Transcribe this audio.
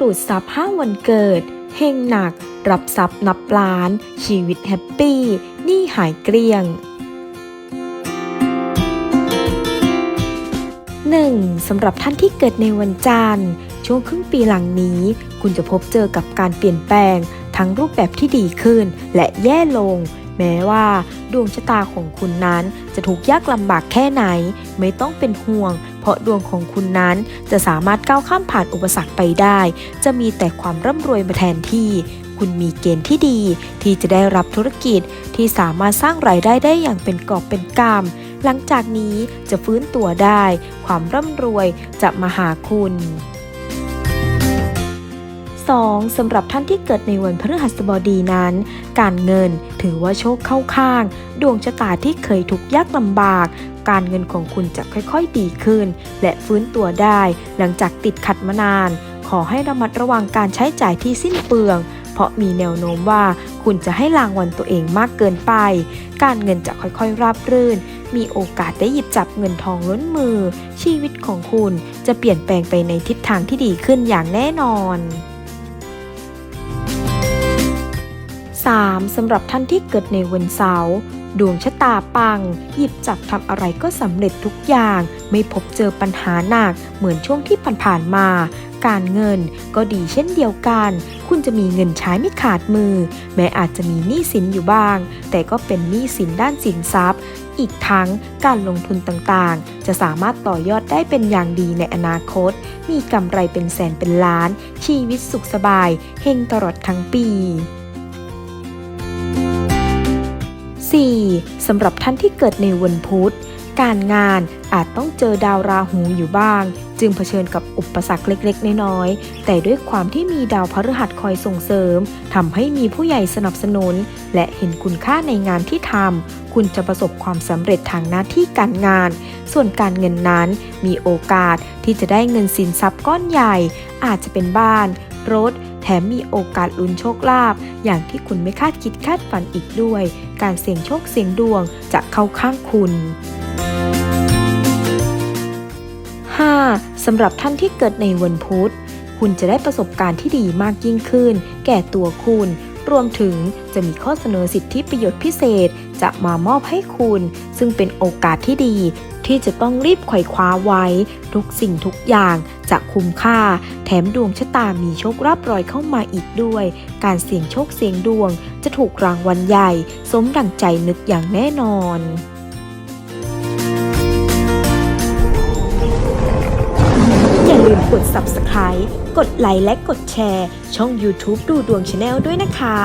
ดูดซับห้าวันเกิด เฮงหนัก รับทรัพย์นับล้าน ชีวิตแฮปปี้หนี้หายเกลี้ยง 1. สำหรับท่านที่เกิดในวันจันทร์ ช่วงครึ่งปีหลังนี้ คุณจะพบเจอกับการเปลี่ยนแปลง ทั้งรูปแบบที่ดีขึ้นและแย่ลง แม้ว่าดวงชะตาของคุณนั้นจะถูกยากลำบากแค่ไหน ไม่ต้องเป็นห่วง เพราะดวงของคุณนั้นจะสามารถก้าวข้ามผ่านอุปสรรคไปได้ จะมีแต่ความร่ำรวยมาแทนที่ คุณมีเกณฑ์ที่ดี ที่จะได้รับธุรกิจที่สามารถสร้างรายได้ได้อย่างเป็นกอบเป็นกำหลังจากนี้จะฟื้นตัวได้ ความร่ำรวยจะมาหาคุณ 2. สำหรับท่านที่เกิดในวันพฤหัสบดีนั้น การเงินถือว่าโชคเข้าข้าง ดวงชะตาที่เคยทุกข์ยากลำบาก การเงินของคุณจะค่อยๆดีขึ้น และฟื้นตัวได้ หลังจากติดขัดมานาน ขอให้ระมัดระวังการใช้จ่ายที่สิ้นเปลือง เพราะมีแนวโน้มว่าคุณจะให้รางวัลตัวเองมากเกินไป การเงินจะค่อยๆราบรื่นมีโอกาสได้หยิบจับเงินทองล้นมือ ชีวิตของคุณจะเปลี่ยนแปลงไปในทิศทางที่ดีขึ้นอย่างแน่นอน 3. สำหรับท่านที่เกิดในวันเสาร์ดวงชะตาปัง หยิบจับทำอะไรก็สำเร็จทุกอย่าง ไม่พบเจอปัญหาหนัก เหมือนช่วงที่ผ่านๆมา การเงินก็ดีเช่นเดียวกัน คุณจะมีเงินใช้ไม่ขาดมือ แม้อาจจะมีหนี้สินอยู่บ้าง แต่ก็เป็นหนี้สินด้านสินทรัพย์ อีกทั้งการลงทุนต่างๆ จะสามารถต่อยอดได้เป็นอย่างดีในอนาคต มีกำไรเป็นแสนเป็นล้าน ชีวิตสุขสบาย เฮงตลอดทั้งปี 4. สำหรับท่านที่เกิดในวันพุธ การงานอาจต้องเจอดาวราหูอยู่บ้าง จึงเผชิญกับอุปสรรคเล็กๆ น้อยๆ แต่ด้วยความที่มีดาวพฤหัสคอยส่งเสริมทำให้มีผู้ใหญ่สนับสนุน และเห็นคุณค่าในงานที่ทำคุณจะประสบความสำเร็จทางหน้าที่การงาน ส่วนการเงินนั้นมีโอกาสที่จะได้เงินสินทรัพย์ก้อนใหญ่ อาจจะเป็นบ้าน รถ ถมมีโอกาสลุ้นโชคลาภอย่างที่คุณไม่คาดคิดคาดฝันอีกด้วย การเสี่ยงโชคเสี่ยงดวงจะเข้าข้างคุณ 5. สำหรับท่านที่เกิดในวันพุธ คุณจะได้ประสบการณ์ที่ดีมากยิ่งขึ้น แก่ตัวคุณ รวมถึงจะมีข้อเสนอสิทธิประโยชน์พิเศษ จะมามอบให้คุณ ซึ่งเป็นโอกาสที่ดี ที่จะต้องรีบไขว่คว้าไว้ ทุกสิ่งทุกอย่างจะคุ้มค่า แถมดวงชะตามีโชครับรอยเข้ามาอีกด้วย การเสี่ยงโชคเสี่ยงดวง จะถูกรางวัลใหญ่ สมดังใจนึกอย่างแน่นอนอย่าลืมกด subscribe กดไลค์และกดแชร์ ช่อง YouTube ดูดวง Channel ด้วยนะคะ